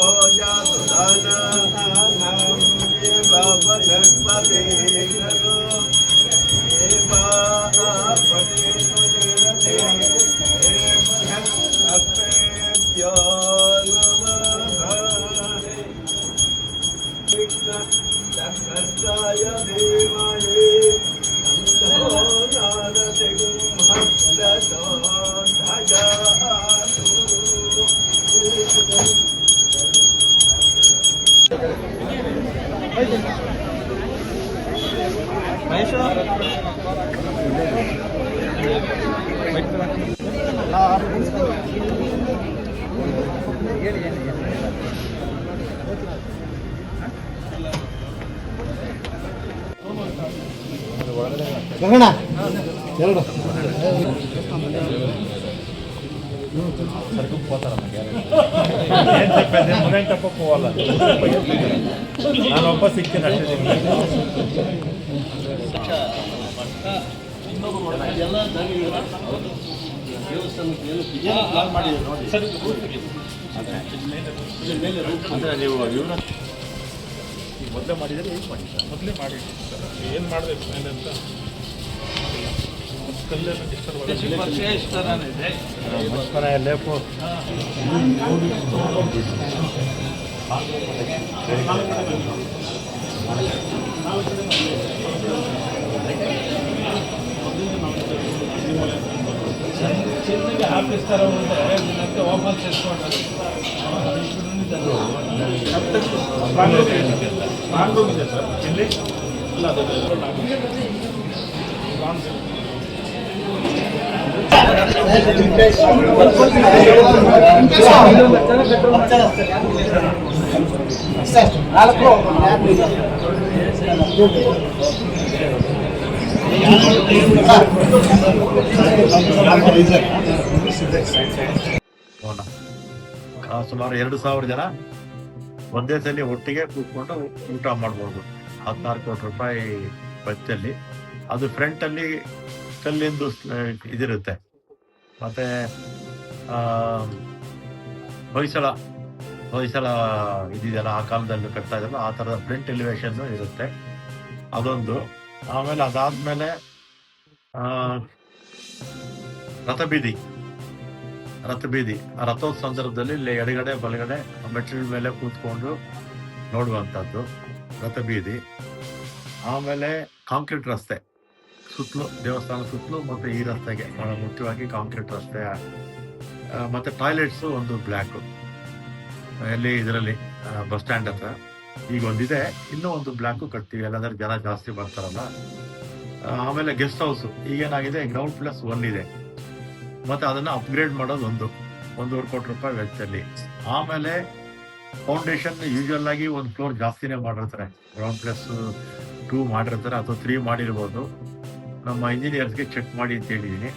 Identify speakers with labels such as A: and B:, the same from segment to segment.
A: 国家子。
B: ಗಗನ ಎರಡು
C: ಏನ್ ತಪ್ಪಿದೆ ಮುನೆಂಟಪ್ಪ ಹೋಗಲ್ಲ ನಾನು ಸಿಗ್ತೀನಿ ಅಷ್ಟೇ ನಿಮ್ಗೆ ಅಂದ್ರೆ ನೀವು ಇವ್ರ ಮೊದಲೇ ಮಾಡಿದರೆ ಏನು ಮಾಡಿ
D: ಮೊದಲೇ ಮಾಡಿ ಏನು ಮಾಡಬೇಕು ಅಂತ ಕಲ್ಲೆಲ್ಲ ಡಿಸ್ಟರ್ಬ್ ಆಗಿದೆ
C: ಮುಚ್ಮನ ಲೇಪು
D: ಇದೆ ಸರ್ ಇಲ್ಲಿ ಇಲ್ಲ ಅದು
C: ನೋಡೋಣ. ಆ, ಸುಮಾರು ಎರಡು ಸಾವಿರ ಜನ ಒಂದೇ ಸಲ ಒಟ್ಟಿಗೆ ಕೂತ್ಕೊಂಡು ಊಟ ಮಾಡ್ಬೋದು. ಹದಿನಾರು ಕೋಟಿ ರೂಪಾಯಿ ಬಚ್ಚಲ್ಲಿ ಅದು ಫ್ರಂಟ್ ಅಲ್ಲಿ ಕಲ್ಲಿಂದು ಇದಿರುತ್ತೆ. ಮತ್ತೆ ಹೊಯ್ಸಳ ಹೊಯ್ಸಳ ಇದಿದೆಯಲ್ಲ, ಆ ಕಾಲದಲ್ಲಿ ಕಟ್ತಾ ಇದ್ರು ಆ ತರದ ಪ್ರಿಂಟ್ ಎಲಿವೇಶನ್ ಇರುತ್ತೆ. ಅದೊಂದು. ಆಮೇಲೆ ಅದಾದ್ಮೇಲೆ ರಥಬೀದಿ. ರಥಬೀದಿ. ಆ ರಥೋತ್ಸವ ಸಂದರ್ಭದಲ್ಲಿ ಇಲ್ಲಿ ಎಡಗಡೆ, ಬಲಗಡೆ ಮೆಟ್ಟಿಲ ಮೇಲೆ ಕೂತ್ಕೊಂಡು ನೋಡುವಂಥದ್ದು ರಥಬೀದಿ. ಆಮೇಲೆ ಕಾಂಕ್ರೀಟ್ ರಸ್ತೆ. ಸುತ್ತಲೂ ದೇವಸ್ಥಾನ ಸುತ್ತಲೂ ಮತ್ತೆ ಈ ರಸ್ತೆಗೆ ಬಹಳ ಮುಖ್ಯವಾಗಿ ಕಾಂಕ್ರೀಟ್ ರಸ್ತೆ ಮತ್ತೆ ಟಾಯ್ಲೆಟ್ಸ್ ಒಂದು ಬ್ಲ್ಯಾಕ್ ಎಲ್ಲಿ ಇದರಲ್ಲಿ ಬಸ್ ಸ್ಟ್ಯಾಂಡ್ ಹತ್ರ. ಈಗ ಒಂದಿದೆ, ಇನ್ನೂ ಒಂದು ಬ್ಲ್ಯಾಕು ಕಟ್ತೀವಿ ಎಲ್ಲಾದ್ರೆ ಜನ ಜಾಸ್ತಿ ಬರ್ತಾರಲ್ಲ. ಆಮೇಲೆ ಗೆಸ್ಟ್ ಹೌಸ್ ಈಗೇನಾಗಿದೆ ಗ್ರೌಂಡ್ ಪ್ಲಸ್ ಒನ್ ಇದೆ. ಮತ್ತೆ ಅದನ್ನ ಅಪ್ಗ್ರೇಡ್ ಮಾಡೋದು ಒಂದು. ಒಂದೂವರೆ ಕೋಟಿ ರೂಪಾಯಿ ವೆಚ್ಚದಲ್ಲಿ. ಆಮೇಲೆ ಫೌಂಡೇಶನ್ ಯೂಶುವಲ್ ಆಗಿ ಒಂದು ಫ್ಲೋರ್ ಜಾಸ್ತಿನೇ ಮಾಡಿರ್ತಾರೆ. ಗ್ರೌಂಡ್ ಪ್ಲಸ್ ಟೂ ಮಾಡಿರ್ತಾರೆ, ಅಥವಾ ತ್ರೀ ಮಾಡಿರ್ಬೋದು. ನಮ್ಮ ಇಂಜಿನಿಯರ್ಸ್ಗೆ ಚೆಕ್ ಮಾಡಿ ಅಂತ ಹೇಳಿದ್ದೀನಿ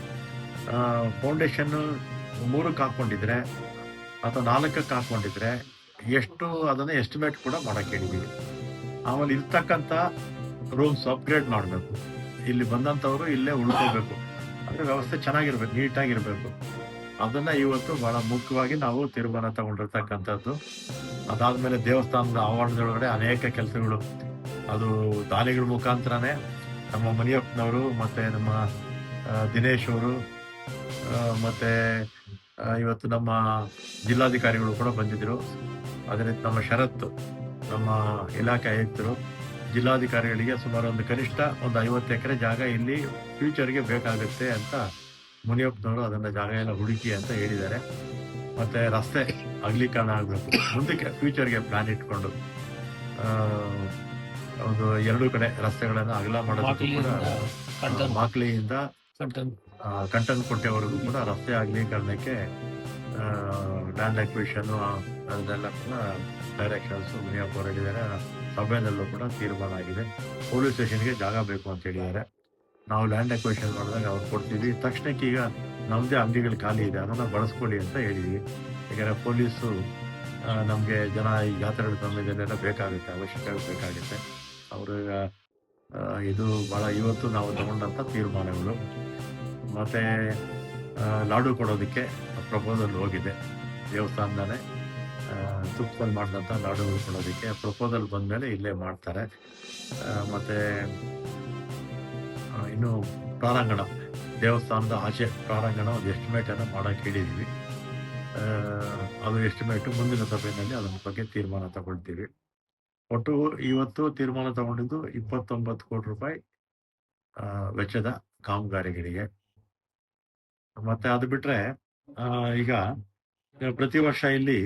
C: ಫೌಂಡೇಶನ್ ಮೂರಕ್ಕೆ ಹಾಕೊಂಡಿದ್ರೆ ಅಥವಾ ನಾಲ್ಕಕ್ಕೆ ಹಾಕೊಂಡಿದ್ರೆ ಎಷ್ಟು ಅದನ್ನು ಎಸ್ಟಿಮೇಟ್ ಕೂಡ ಮಾಡಕ್ಕೆ ಹೇಳಿದ್ದೀವಿ ಆಮೇಲೆ ಇರ್ತಕ್ಕಂಥ ರೂಮ್ಸ್ ಅಪ್ಗ್ರೇಡ್ ಮಾಡಬೇಕು. ಇಲ್ಲಿ ಬಂದಂಥವರು ಇಲ್ಲೇ ಉಳ್ಕೋಬೇಕು. ಅಂದರೆ ವ್ಯವಸ್ಥೆ ಚೆನ್ನಾಗಿರ್ಬೇಕು, ನೀಟಾಗಿರಬೇಕು. ಅದನ್ನ ಇವತ್ತು ಬಹಳ ಮುಖ್ಯವಾಗಿ ನಾವು ತೀರ್ಮಾನ ತಗೊಂಡಿರ್ತಕ್ಕಂಥದ್ದು. ಅದಾದ್ಮೇಲೆ ದೇವಸ್ಥಾನದ ಆವರಣದೊಳಗಡೆ ಅನೇಕ ಕೆಲಸಗಳು. ಅದು ದಾನಿಗಳ ಮುಖಾಂತರನೇ ನಮ್ಮ ಮನಿಯಪ್ಪನವರು, ಮತ್ತೆ ನಮ್ಮ ದಿನೇಶ್ ಅವರು ಮತ್ತೆ ಇವತ್ತು ನಮ್ಮ ಜಿಲ್ಲಾಧಿಕಾರಿಗಳು ಕೂಡ ಬಂದಿದ್ರು ಅದೇ ನಮ್ಮ ಶರತ್ ನಮ್ಮ ಇಲಾಖೆ ಆಯುಕ್ತರು, ಜಿಲ್ಲಾಧಿಕಾರಿಗಳಿಗೆ ಸುಮಾರು ಒಂದು ಕನಿಷ್ಠ ಒಂದು ಐವತ್ತು ಎಕರೆ ಜಾಗ ಇಲ್ಲಿ ಫ್ಯೂಚರ್ಗೆ ಬೇಕಾಗುತ್ತೆ ಅಂತ ಮುನಿಯಪ್ಪನವರು ಅದನ್ನ ಜಾಗ ಎಲ್ಲ ಹುಡುಕಿ ಅಂತ ಹೇಳಿದ್ದಾರೆ. ಮತ್ತೆ ರಸ್ತೆ ಅಗಲೀಕರಣ ಆಗಬೇಕು. ಮುಂದಕ್ಕೆ ಫ್ಯೂಚರ್ಗೆ ಪ್ಲಾನ್ ಇಟ್ಕೊಂಡು ಒಂದು ಎರಡು ಕಡೆ ರಸ್ತೆಗಳನ್ನ ಅಗಲ ಮಾಡೋದಕ್ಕೂ ಕೂಡ ಮಾಕ್ಲಿಯಿಂದ ಕಂಟನ್ ಕೊಟ್ಟೆವರೆಗೂ ಕೂಡ ರಸ್ತೆ ಅಗಲೀಕರಣಕ್ಕೆ ಲ್ಯಾಂಡ್ ಅಕ್ವಿಷನ್ ಅದನ್ನೆಲ್ಲ ಕೂಡ ಡೈರೆಕ್ಷನ್ಸ್ ಹೇಳಿದ್ದಾರೆ. ಸಭೆಯಲ್ಲೂ ಕೂಡ ತೀರ್ಮಾನ ಆಗಿದೆ. ಪೊಲೀಸ್ ಸ್ಟೇಷನ್ಗೆ ಜಾಗ ಬೇಕು ಅಂತ ಹೇಳಿದ್ದಾರೆ. ನಾವು ಲ್ಯಾಂಡ್ ಅಕ್ವಿಷನ್ ಮಾಡಿದಾಗ ಅವ್ರು ಕೊಡ್ತೀವಿ. ತಕ್ಷಣಕ್ಕೆ ಈಗ ನಮ್ದೇ ಅಂಗಡಿಗಳು ಖಾಲಿ ಇದೆ. ಅದನ್ನು ಬಳಸ್ಕೊಳ್ಳಿ ಅಂತ ಹೇಳಿದ್ವಿ. ಯಾಕಂದರೆ ಪೊಲೀಸು ನಮಗೆ ಜನ ಈ ಜಾತ್ರೆಗಳ ಸಮಯದಲ್ಲೆಲ್ಲ ಬೇಕಾಗುತ್ತೆ. ಅವಶ್ಯಕ ಬೇಕಾಗುತ್ತೆ. ಅವರು ಇದು ಬಹಳ ಇವತ್ತು ನಾವು ತಗೊಂಡಂತ ತೀರ್ಮಾನಗಳು. ಮತ್ತೆ ಲಾಡು ಕೊಡೋದಕ್ಕೆ ಪ್ರಪೋಸಲ್ ಹೋಗಿದೆ. ದೇವಸ್ಥಾನದಲ್ಲೇ ತುಪ್ಪದಲ್ಲಿ ಮಾಡಿದಂಥ ಲಾಡು ಕೊಡೋದಕ್ಕೆ ಪ್ರಪೋಸಲ್ ಬಂದಮೇಲೆ ಇಲ್ಲೇ ಮಾಡ್ತಾರೆ. ಮತ್ತು ಇನ್ನು ಪ್ರಾರಂಗಣ, ದೇವಸ್ಥಾನದ ಆಚೆ ಪ್ರಾರಂಗಣ ಒಂದು ಎಸ್ಟಿಮೇಟನ್ನು ಹೇಳಿದ್ದೀವಿ ಹೇಳಿದ್ವಿ. ಅದು ಎಸ್ಟಿಮೇಟು ಮುಂದಿನ ಸಭೆಯಲ್ಲಿ ಅದರ ಬಗ್ಗೆ ತೀರ್ಮಾನ ತಗೊಳ್ತೀವಿ. ಒಟ್ಟು ಇವತ್ತು ತೀರ್ಮಾನ ತಗೊಂಡಿದ್ದು ಇಪ್ಪತ್ತೊಂಬತ್ತು ಕೋಟಿ ರೂಪಾಯಿ ವೆಚ್ಚದ ಕಾಮಗಾರಿಗಳಿಗೆ. ಮತ್ತೆ ಅದು ಬಿಟ್ರೆ ಈಗ ಪ್ರತಿ ವರ್ಷ ಇಲ್ಲಿ